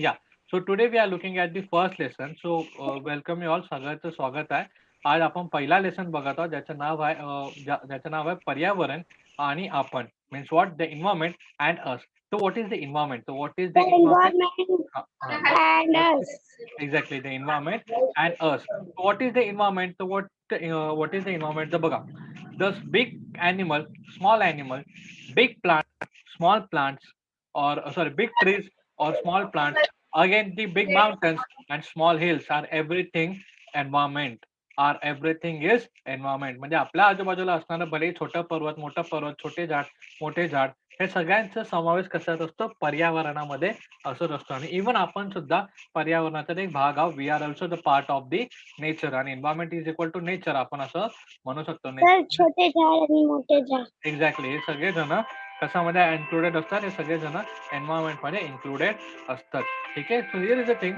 Yeah. So today we are looking at the first lesson. So uh, welcome you all. सगळ्याचं स्वागत आहे. आज आपण पहिला लेसन बघत आहोत ज्याचं नाव आहे अ, ज्या- ज्याचं नाव आहे पर्यावरण आणि आपण means what the environment and us so what is the environment so what is the The environment and us. Exactly the environment and us what is the environment तर what what is the environment तर बघा the big animal small animal big plant small plants or uh, sorry big trees or small plants. Again the big mountains and small hills are everything environment. Are everything is environment. म्हणजे आपल्या आजूबाजूला असणारं भले छोटं पर्वत मोठं पर्वत छोटे झाड मोठे झाड हे सगळ्यांचा समावेश कशात असतो? पर्यावरणामध्ये असत असतो. आणि इव्हन आपण सुद्धा पर्यावरणाचा एक भाग आहोत. We are also the part of the nature आणि environment is equal to nature आपण असं म्हणू शकतो. एक्झॅक्टली हे सगळे जण कशामध्ये इन्क्लुडेड असतात हे सगळेजण एन्व्हायरमेंटमध्ये इन्क्लुडेड असतात. ठीक आहे? So here is a thing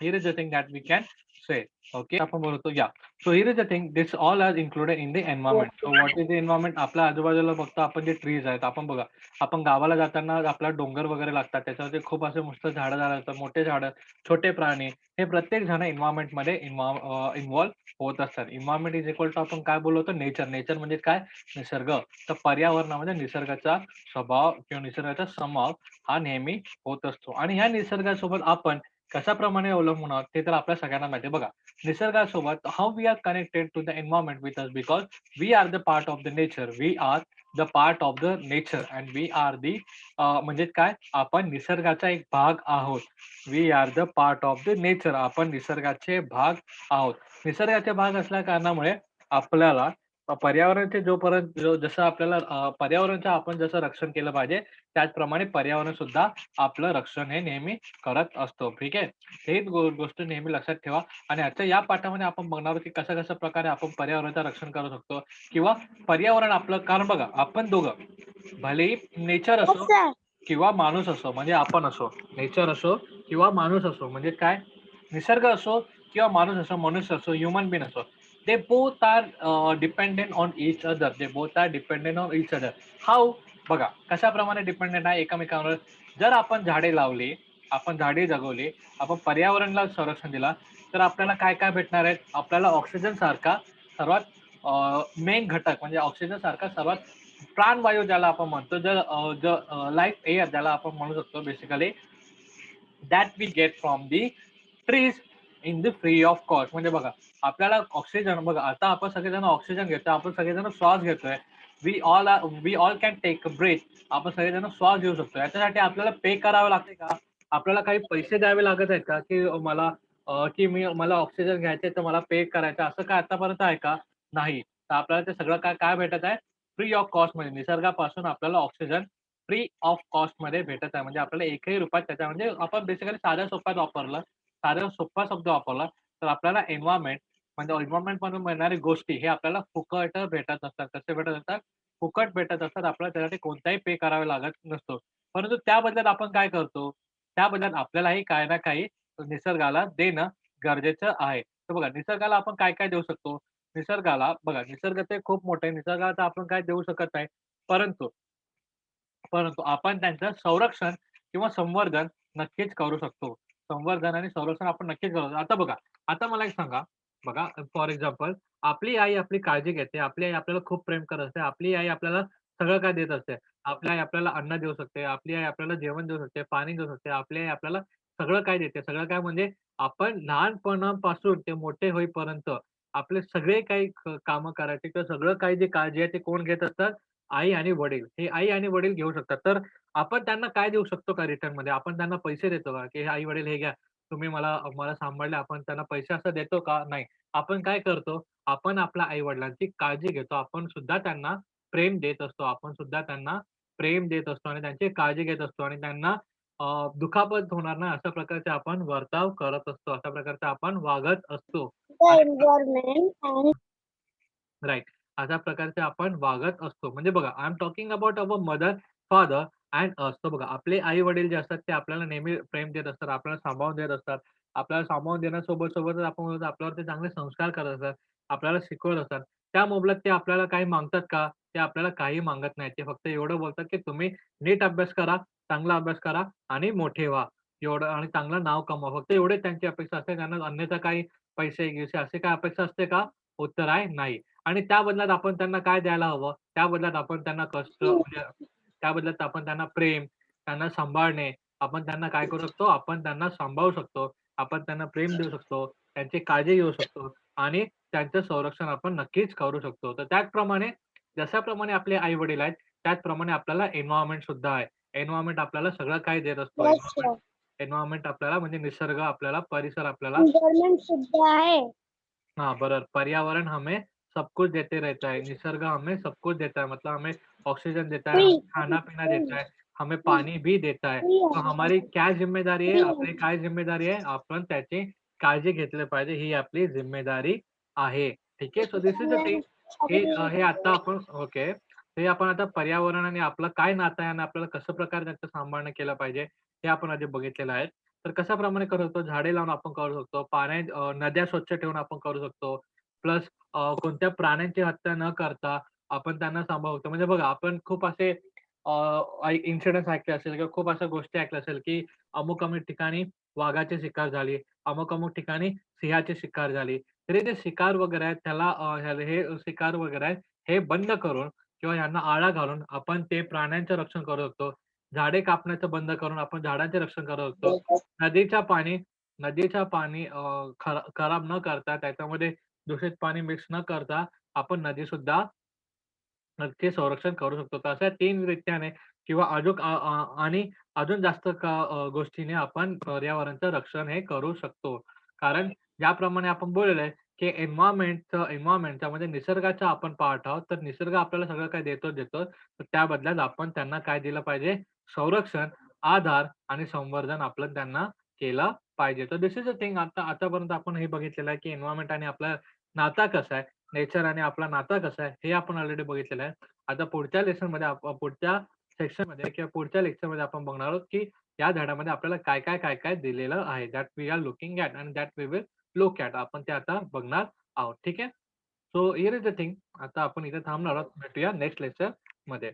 here is a thing that we can say okay आपण बोलतो या so here is a thing this all are included in the environment so what is the environment आपल्या आजूबाजूला बघतो आपण जे trees आहेत आपण बघा. आपण गावाला जाताना आपला डोंगर वगैरे लागतात. त्याच्यावरती खूप असे मस्त झाडं झाडं असतात मोठे झाडं छोटे प्राणी हे प्रत्येक जण एन्व्हायरमेंटमध्ये इन्व्हॉल्व होत असतात. इन्व्हायरमेंट इज इक्वल टू आपण काय बोलतो नेचर नेचर म्हणजे काय? निसर्ग. तर पर्यावरणामध्ये निसर्गाचा स्वभाव किंवा निसर्गाचा समाव हा नेहमी होत असतो. आणि ह्या निसर्गासोबत आपण कशाप्रमाणे अवलंबून आहोत ते तर आपल्या सगळ्यांना माहिती बघा निसर्गासोबत how we are connected to the environment with us because we are the part of the nature we are the part of the nature and we are the म्हणजे काय? आपण निसर्गाचा एक भाग आहोत. We are the part of the nature आपण निसर्गाचे भाग आहोत. निसर्गाचे भाग असल्या कारणामुळे आपल्याला पर्यावरणाचे जोपर्यंत जो जसं आपल्याला अ, पर्यावरणाचं आपण जसं रक्षण केलं पाहिजे त्याचप्रमाणे पर्यावरण सुद्धा आपलं रक्षण हे नेहमी करत असतो. ठीक आहे? हेच गो- गोष्ट नेहमी लक्षात ठेवा. आणि आजच्या या पाठामध्ये आपण बघणार आहोत की कशा कशा प्रकारे आपण पर्यावरणाचं रक्षण करू शकतो किंवा पर्यावरण आपलं कारण बघा आपण दोघं भलेही नेचर हो असो सर किंवा माणूस असो म्हणजे आपण असो नेचर असो किंवा माणूस असो म्हणजे काय? निसर्ग असो किंवा माणूस असो मनुष्य असो ह्युमन बिन असो they both are dependent on each other. They both are dependent on each other. How बघा कशाप्रमाणे डिपेंडेंट आहे एकमेकांवर? जर आपण झाडे लावले आपण झाडे जगवली आपण पर्यावरणाला संरक्षण दिला तर आपल्याला काय काय भेटणार आहे? आपल्याला ऑक्सिजन सारखा सर्वात मेन घटक म्हणजे ऑक्सिजन सारखा सर्वात प्राणवायू ज्याला आपण म्हणतो जर लाईफ एअर ज्याला आपण म्हणू शकतो basically that we get from the trees in the free of cost म्हणजे बघा आपल्याला ऑक्सिजन बघ आता आपण सगळेजण ऑक्सिजन घेतोय आपण सगळेजण श्वास घेतोय. We all we all can take breath आपण सगळेजण श्वास घेऊ शकतो. याच्यासाठी आपल्याला पे करावं लागते का? आपल्याला काही पैसे द्यावे लागत आहेत का? की मला की मी मला ऑक्सिजन घ्यायचे तर मला पे करायचं असं काय आतापर्यंत आहे का? नाही. तर आपल्याला ते सगळं काय काय भेटत आहे? फ्री ऑफ कॉस्टमध्ये निसर्गापासून आपल्याला ऑक्सिजन फ्री ऑफ कॉस्टमध्ये भेटत आहे. म्हणजे आपल्याला एकही रुपयात त्याच्या म्हणजे आपण बेसिकली साध्या सोप्यात वापरलं साध्या सोपा शब्द वापरला तर आपल्याला एन्व्हायरमेंट म्हणजे एन्व्हायरमेंट मधून मिळणारे गोष्टी हे आपल्याला फुकट भेटत असतात कसे भेटत असतात? फुकट भेटत असतात. आपल्याला त्यासाठी कोणताही पे करावे लागत नसतो. परंतु त्या बदल्यात आपण काय करतो? त्या बदल्यात आपल्यालाही काही ना काही निसर्गाला देणं गरजेचं आहे. तर बघा निसर्गाला आपण काय काय देऊ शकतो? निसर्गाला बघा निसर्ग ते खूप मोठे निसर्गाला तर आपण काय देऊ शकत नाही. परंतु परंतु आपण त्यांचं संरक्षण किंवा संवर्धन नक्कीच करू शकतो. संवर्धन आणि संरक्षण आपण नक्कीच करू शकतो आता बघा आता मला एक सांगा. बघा फॉर एक्झाम्पल आपली आई आपली काळजी घेते आपली आई आपल्याला खूप प्रेम करत असते आपली आई आपल्याला सगळं काय देत असते. आपली आई आपल्याला अन्न देऊ शकते आपली आई आपल्याला जेवण देऊ शकते पाणी देऊ शकते आपली आई आपल्याला सगळं काय देते. सगळं काय म्हणजे आपण लहानपणापासून ते मोठे होईपर्यंत आपले सगळे काही क- कामं करायचे किंवा सगळं काही जे काळजी आहे ते कोण घेत असतात? आई आणि वडील. हे आई आणि वडील घेऊ शकतात. तर आपण त्यांना काय देऊ शकतो का रिटर्नमध्ये? आपण त्यांना पैसे देतो का? की आई वडील हे घ्या तुम्ही मला मला सांभाळले आपण त्यांना पैसे असं देतो का? नाही. आपण काय करतो? आपण आपल्या आई वडिलांची काळजी घेतो. आपण सुद्धा त्यांना प्रेम देत असतो. आपण सुद्धा त्यांना प्रेम देत असतो आणि त्यांची काळजी घेत असतो आणि त्यांना अं, दुखापत होणार नाही अशा प्रकारचे आपण वर्ताव करत असतो. अशा प्रकारचे आपण वागत असतो. The environment and राईट अशा प्रकारचे आपण वागत असतो. म्हणजे बघा I am talking about our mother father and असतो बघा. आपले आई वडील जे असतात ते आपल्याला नेहमी प्रेम देत असतात आपल्याला सांभाळून देत असतात. आपल्याला सांभाळून देण्यासोबत सोबतच आपण बोलतो आपल्यावर ते चांगले संस्कार करत असतात आपल्याला शिकवत असतात. त्या मोबदल्यात ते आपल्याला काही मागतात का? ते आपल्याला काही मागत नाही ते फक्त एवढं बोलतात की तुम्ही नीट अभ्यास करा चांगला अभ्यास करा आणि मोठे व्हा. एवढं आणि चांगलं नाव कमवा. फक्त एवढे त्यांची अपेक्षा असते. त्यांना अन्यथा काही पैसे गिसे असे काय अपेक्षा असते का? उत्तर आहे नाही. आणि त्या बदल्यात आपण त्यांना काय द्यायला हवं? त्या बदल्यात आपण त्यांना कष्ट म्हणजे त्या बदल्यात आपण त्यांना प्रेम त्यांना सांभाळणे आपण त्यांना काय करू शकतो? आपण त्यांना सांभाळू शकतो. आपण त्यांना प्रेम देऊ शकतो त्यांची काळजी घेऊ शकतो आणि त्यांचं संरक्षण आपण नक्कीच करू शकतो. तर त्याचप्रमाणे जशाप्रमाणे आपले आई वडील आहेत त्याचप्रमाणे आपल्याला एन्व्हायरमेंट सुद्धा आहे. एन्व्हायरमेंट आपल्याला सगळं काय देत असतो. एन्व्हायरमेंट आपल्याला म्हणजे निसर्ग आपल्याला परिसर आपल्याला Environment सुद्धा आहे. हाँ बराबर. पर्यावरण हमें सब कुछ देते रहता है निसर्ग हमें सब कुछ देता है मतलब हमें ऑक्सीजन देता है. खाना पीना देता है हमें पाणी भी देता है। तो हमारी काय जिम्मेदारी आहे आपली काय जिम्मेदारी आहे आपण त्याची काळजी घेतली पाहिजे ही आपली जिम्मेदारी आहे ठीक आहे? So this is the thing हे अ, हे आता आपण ओके हे आपण आता पर्यावरण आणि आपलं काय नातं आहे आणि आपल्याला कसं प्रकारे त्याचं सांभाळणं केलं पाहिजे हे आपण आधी बघितलेलं आहे. तर कशा प्रमाणे करू शकतो झाडे लावून आपण करू शकतो पाण्या अ, नद्या स्वच्छ ठेवून आपण करू शकतो प्लस कोणत्या प्राण्यांची हत्या न करता आपण त्यांना सांभाळू शकतो म्हणजे बघा आपण खूप असे इन्सिडेंट्स ऐकले असेल किंवा खूप अशा गोष्टी ऐकल्या असेल की अमुक अमुक ठिकाणी वाघाची शिकार झाली अमुक अमुक ठिकाणी सिंहाची शिकार झाली. तरी ते शिकार वगैरे आहेत त्याला अ, ह्याला- हे शिकार वगैरे आहेत हे बंद करून किंवा यांना आळा घालून आपण ते प्राण्यांचं रक्षण करू शकतो. झाडे कापण्याचं बंद करून आपण झाडांचे रक्षण करू शकतो. नदीच्या पाणी नदीच्या पाणी अ, खरा- खराब न करता त्याच्यामध्ये दूषित पाणी मिक्स न करता आपण नदी सुद्धा ते संरक्षण करू शकतो. तर अशा तीन रित्याने किंवा अजून आणि अजून जास्त गोष्टीने आपण पर्यावरणचं रक्षण हे करू शकतो. कारण ज्याप्रमाणे आपण बोललोय की एन्व्हायरमेंटचं एन्व्हायरमेंटच्या म्हणजे निसर्गाचा आपण पाहत आहोत. तर निसर्ग आपल्याला सगळं काय देतो देतो. तर त्या बदल्यात आपण त्यांना काय दिलं पाहिजे? संरक्षण आधार आणि संवर्धन आपण त्यांना केलं पाहिजे. तर दिस इज अ थिंग आता आतापर्यंत आपण हे बघितलेलं आहे की एन्व्हायरमेंट आणि आपला नाता कसा आहे? नेचर आणि आपला नाता कसा आहे? हे आपण ऑलरेडी बघितलेलं आहे. आता पुढच्या लेसनमध्ये पुढच्या सेक्शनमध्ये किंवा पुढच्या लेक्चरमध्ये आपण बघणार आहोत की या धड्यामध्ये आपल्याला काय काय काय काय दिलेलं आहे? That we are looking at and that we will look at आपण ते आता बघणार आहोत. ठीक आहे? So here is the thing आता आपण इथे थांबणार आहोत. भेटूया नेक्स्ट लेक्चरमध्ये.